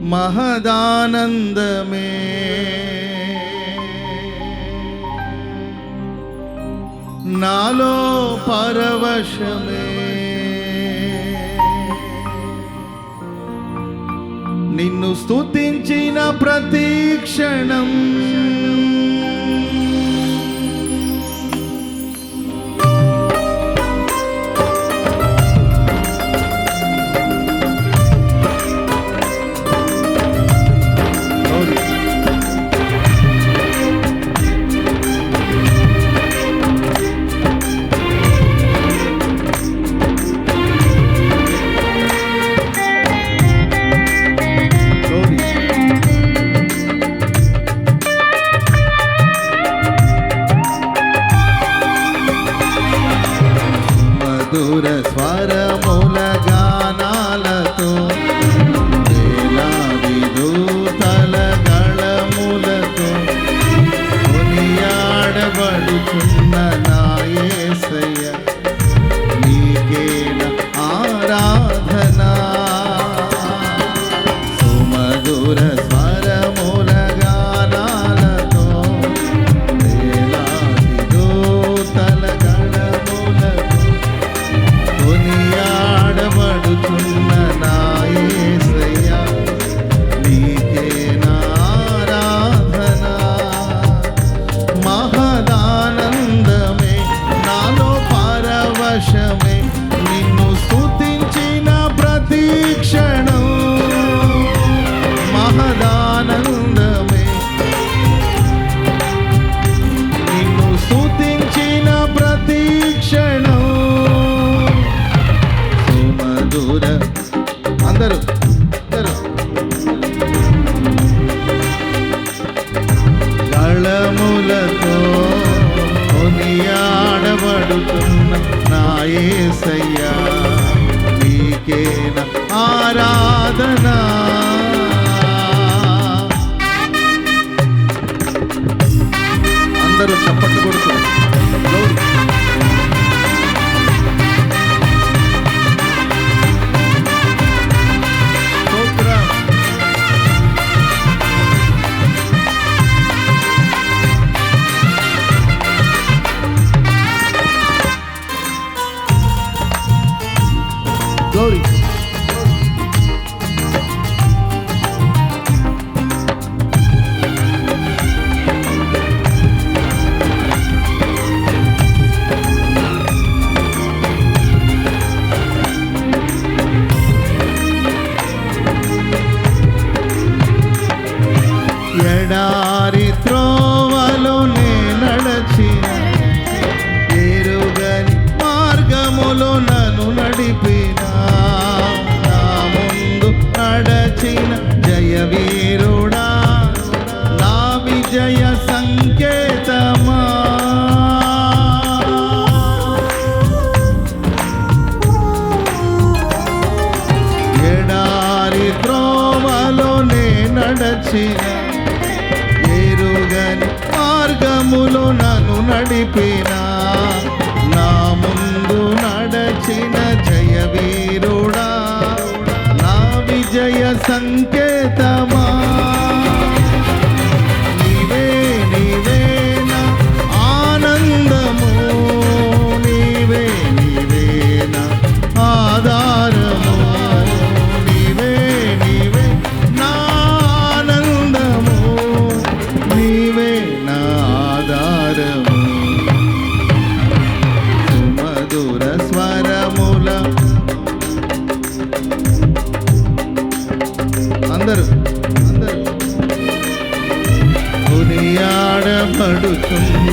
మహదానందమే. నాలో పరవశమే. నిన్ను స్తుతించిన ప్రతీక్షణం love. చప్పట్లు కొడుతూ Glory. సంకేతమా? అందరూ. అందరూ. కొనియాడబడుతుంది.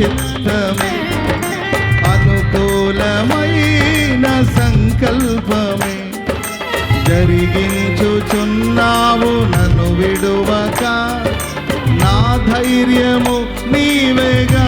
చిత్తమే అనుకూలమైన సంకల్పమే. జరిగించుచున్నావు నన్ను విడువక నా ధైర్యము నీవేగా.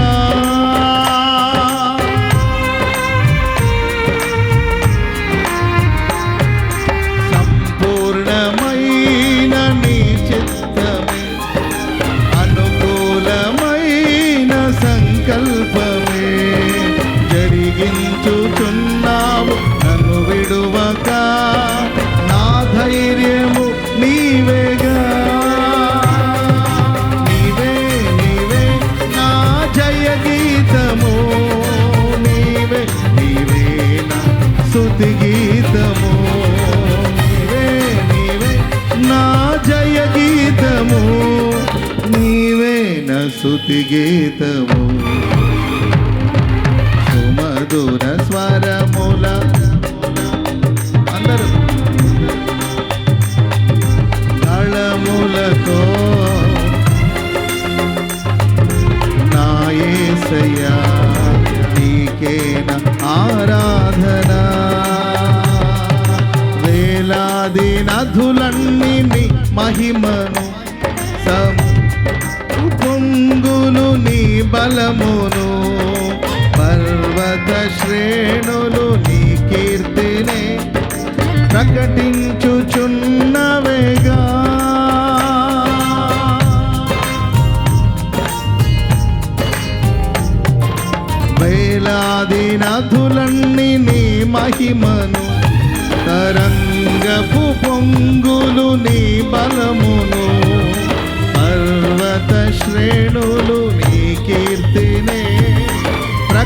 స్తుతి గీతము సుమధుర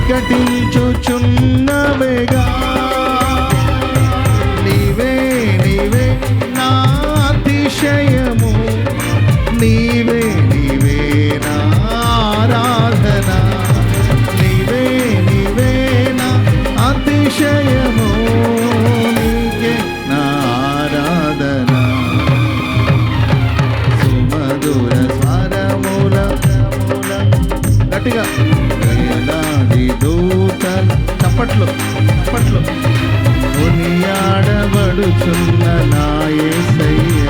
ప్రకటించుచున్నవేగా అప్పట్లో కొనియాడబడుచున్న నాయసయ్య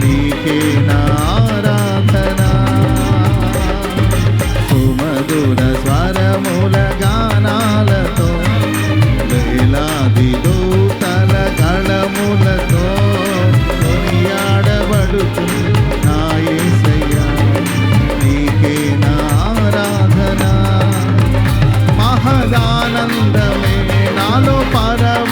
నీకే నారాధన. సుమధుర స్వరముల మహదానందమే నాలో పరమ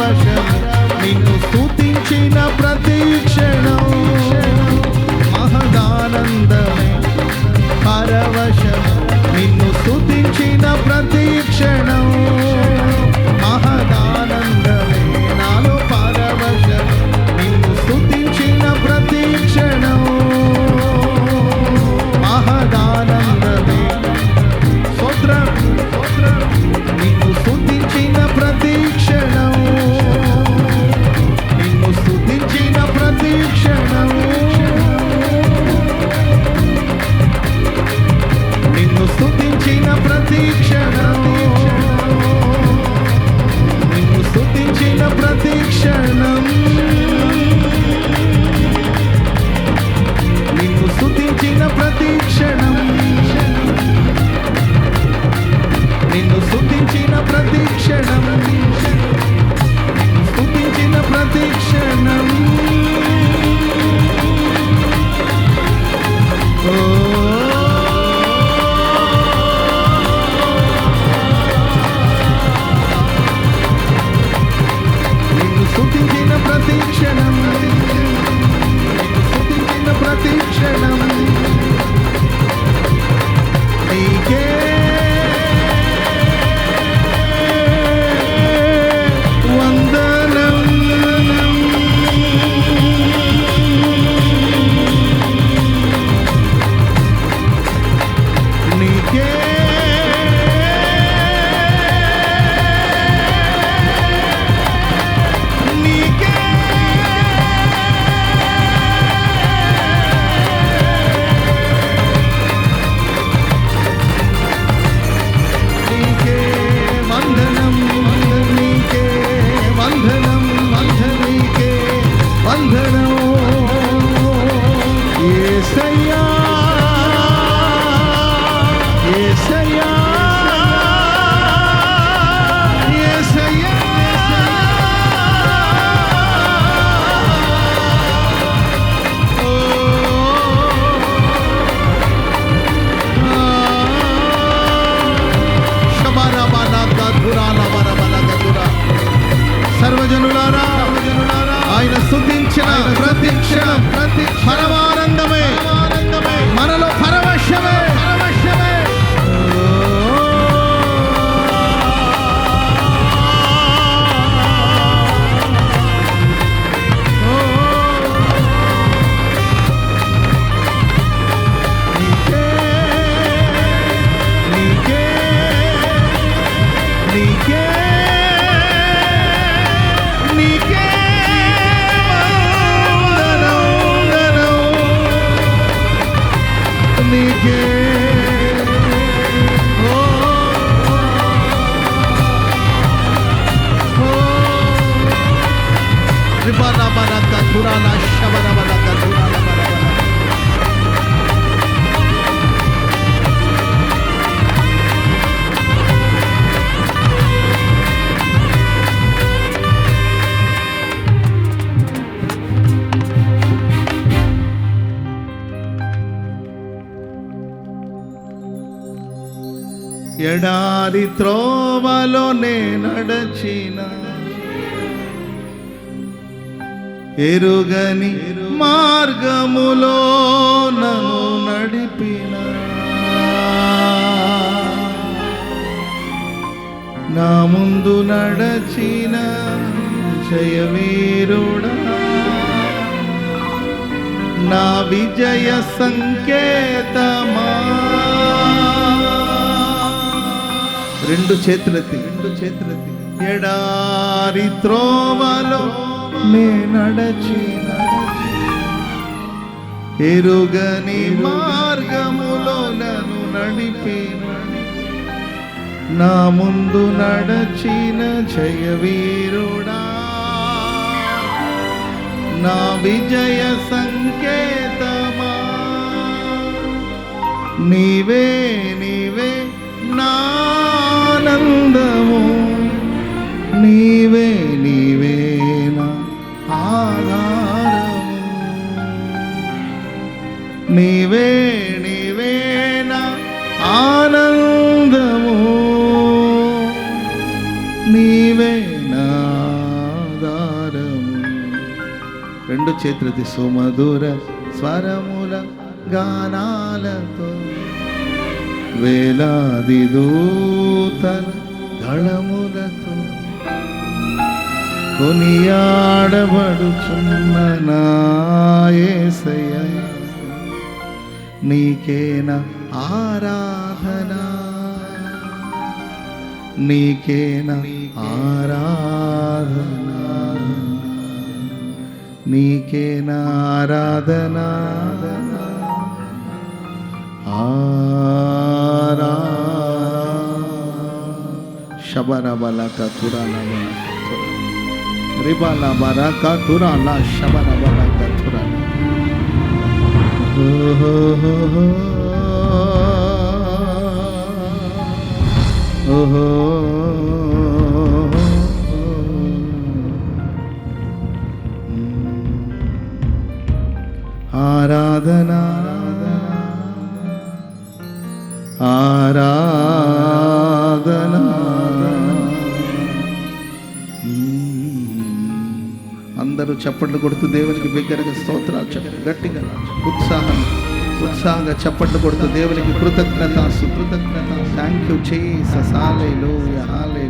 ఎడారి త్రోవలో నే నడచినా ఎరుగని మార్గములో నన్ను నడిపిన. నా ముందు నడచిన జయవీరుడా నా విజయ సంకేతమా? రెండు చేతులెత్తి రెండు చేతులెత్తి. ఎడారి త్రోవలో నే నడచిన ఎరుగని మార్గములో నన్ను నా ముందు నడచిన జయవీరుడా. నా విజయ సంకేతమా. నీవే నీవే నానందము నీవే రెండు సుమధుర స్వరముల గానాలతో వేలాది దూతల దళములతో కొనియాడబడుచున్న నాయసయ నీకేన ఆరాధన? నీకేన ఆరాధన? నీకేన ఆరాధన ఆరా శబరబల కతురాల రిబాల బర కతురాల శబరబల కతురాల ఓహో ఆరాధనా ఆరాధనా అందరూ చప్పట్లు కొడుతూ దేవునికి బిగ్గరగా స్తోత్రాలు చెప్పండి. గట్టిగా ఉత్సాహం ఉత్సాహంగా చప్పట్లు కొడుతూ దేవునికి కృతజ్ఞత సుకృతజ్ఞత. థ్యాంక్ యూ చేయి ససాలే లో హాలే